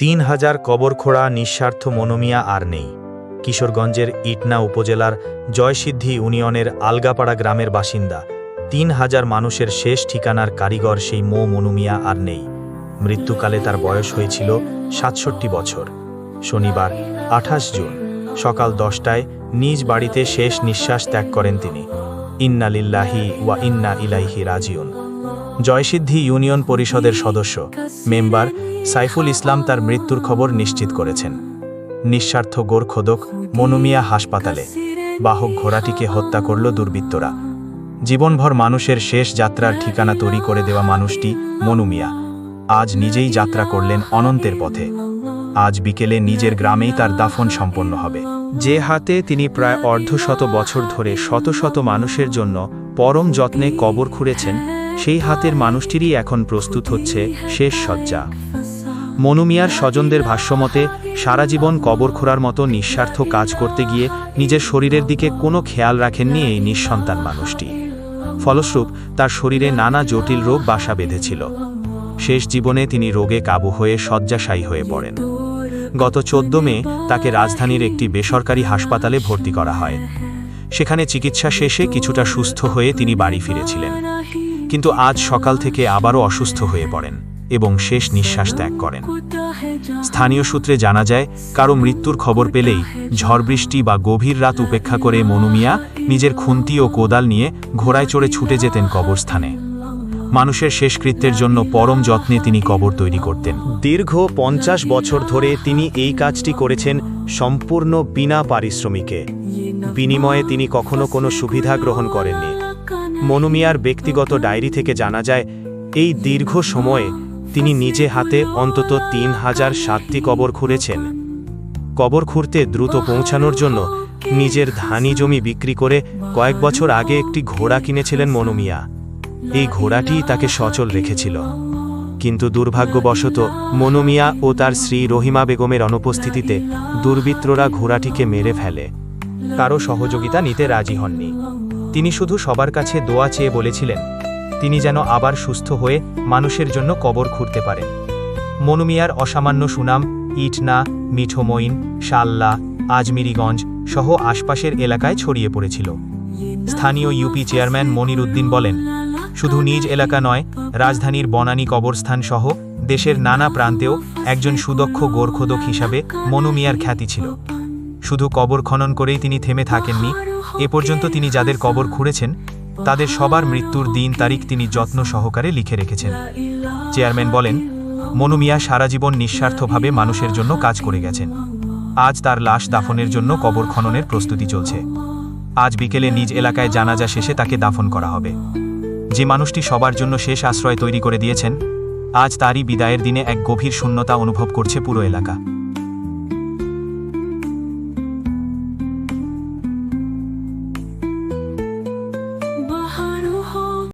তিন হাজার কবরখোড়া নিঃস্বার্থ মনোমিয়া আর নেই। কিশোরগঞ্জের ইটনা উপজেলার জয়সিদ্ধি ইউনিয়নের আলগাপাড়া গ্রামের বাসিন্দা, তিন হাজার মানুষের শেষ ঠিকানার কারিগর সেই মো মনুমিয়া আর নেই। মৃত্যুকালে তার বয়স হয়েছিল সাতষট্টি বছর। শনিবার, আঠাশ জুন, সকাল দশটায় নিজ বাড়িতে শেষ নিঃশ্বাস ত্যাগ করেন তিনি। ইন্না লিল্লাহি ওয়া ইন্না ইলাইহি রাজিউন। জয়সিদ্ধি ইউনিয়ন পরিষদের সদস্য, মেম্বার সাইফুল ইসলাম তার মৃত্যুর খবর নিশ্চিত করেছেন। নিঃস্বার্থ গোরখোদক মনুমিয়া হাসপাতালে বাহক ঘোড়াটিকে হত্যা করল দুর্বৃত্তরা। জীবনভর মানুষের শেষ যাত্রার ঠিকানা তৈরি করে দেওয়া মানুষটি মনুমিয়া। আজ নিজেই যাত্রা করলেন অনন্তের পথে। আজ বিকেলে নিজের গ্রামেই তার দাফন সম্পন্ন হবে। যে হাতে তিনি প্রায় অর্ধশত বছর ধরে শত শত মানুষের জন্য পরম যত্নে কবর খুঁড়েছেন সেই হাতের মানুষটিরই এখন প্রস্তুত হচ্ছে শেষ সজ্জা মনুমিয়ার স্বজনদের ভাষ্যমতে, সারা জীবন কবর খোঁড়ার মতো নিঃস্বার্থ কাজ করতে গিয়ে নিজের শরীরের দিকে কোনো খেয়াল রাখেননি এই নিঃসন্তান মানুষটি। ফলস্বরূপ, তার শরীরে নানা জটিল রোগ বাসা বেঁধেছিল। শেষ জীবনে তিনি রোগে কাবু হয়ে শয্যাশায়ী হয়ে পড়েন। গত চোদ্দ মে তাকে রাজধানীর একটি বেসরকারি হাসপাতালে ভর্তি করা হয়। সেখানে চিকিৎসা শেষে কিছুটা সুস্থ হয়ে তিনি বাড়ি ফিরেছিলেন। কিন্তু আজ সকাল থেকে আবারও অসুস্থ হয়ে পড়েন এবং শেষ নিঃশ্বাস ত্যাগ করেন। স্থানীয় সূত্রে জানা যায়, কারও মৃত্যুর খবর পেলেই ঝড় বৃষ্টি বা গভীর রাত উপেক্ষা করে মনুমিয়া নিজের খুন্তি ও কোদাল নিয়ে ঘোড়ায় চড়ে ছুটে যেতেন কবরস্থানে। মানুষের শেষকৃত্যের জন্য পরম যত্নে তিনি কবর তৈরি করতেন। দীর্ঘ পঞ্চাশ বছর ধরে তিনি এই কাজটি করেছেন সম্পূর্ণ বিনা পারিশ্রমিকে। বিনিময়ে তিনি কখনো কোনো সুবিধা গ্রহণ করেননি। মনুমিয়ার ব্যক্তিগত ডায়েরি থেকে জানা যায়, এই দীর্ঘ সময়ে তিনি নিজে হাতে অন্তত তিন হাজার সাতটি কবর খুঁড়েছেন। কবর খুঁড়তে দ্রুত পৌঁছানোর জন্য নিজের ধানি জমি বিক্রি করে কয়েক বছর আগে একটি ঘোড়া কিনেছিলেন মনুমিয়া এই ঘোড়াটিই তাকে সচল রেখেছিল। কিন্তু দুর্ভাগ্যবশত মনুমিয়া ও তার স্ত্রী রহিমা বেগমের অনুপস্থিতিতে দুর্বৃত্তরা ঘোড়াটিকে মেরে ফেলে। কারও সহযোগিতা নিতে রাজি হননি। তিনি শুধু সবার কাছে দোয়া চেয়ে বলেছিলেন, তিনি যেন আবার সুস্থ হয়ে মানুষের জন্য কবর খুঁড়তে পারেন। মনুমিয়ার অসামান্য সুনাম ইটনা মিঠোমইন শাল্লা, আজমিরিগঞ্জ সহ আশপাশের এলাকায় ছড়িয়ে পড়েছিল। স্থানীয় ইউপি চেয়ারম্যান মনির উদ্দিন বলেন, শুধু নিজ এলাকা নয়, রাজধানীর বনানী কবরস্থান সহ দেশের নানা প্রান্তেও একজন সুদক্ষ গোরখোদক হিসাবে মনুমিয়ার খ্যাতি ছিল। শুধু কবর খনন করেই তিনি থেমে থাকেননি। এ পর্যন্ত তিনি যাদের কবর খুঁড়েছেন তাদের সবার মৃত্যুর দিন তারিখ তিনি যত্ন সহকারে লিখে রেখেছেন। চেয়ারম্যান বলেন মনুমিয়া সারা জীবন নিঃস্বার্থভাবে মানুষের জন্য কাজ করে গেছেন। আজ তার লাশ দাফনের জন্য কবর খননের প্রস্তুতি চলছে। আজ বিকেলে নিজ এলাকায় জানাজা শেষে তাকে দাফন করা হবে। যে মানুষটি সবার জন্য শেষ আশ্রয় তৈরি করে দিয়েছেন আজ তারই বিদায়ের দিনে এক গভীর শূন্যতা অনুভব করছে পুরো এলাকা।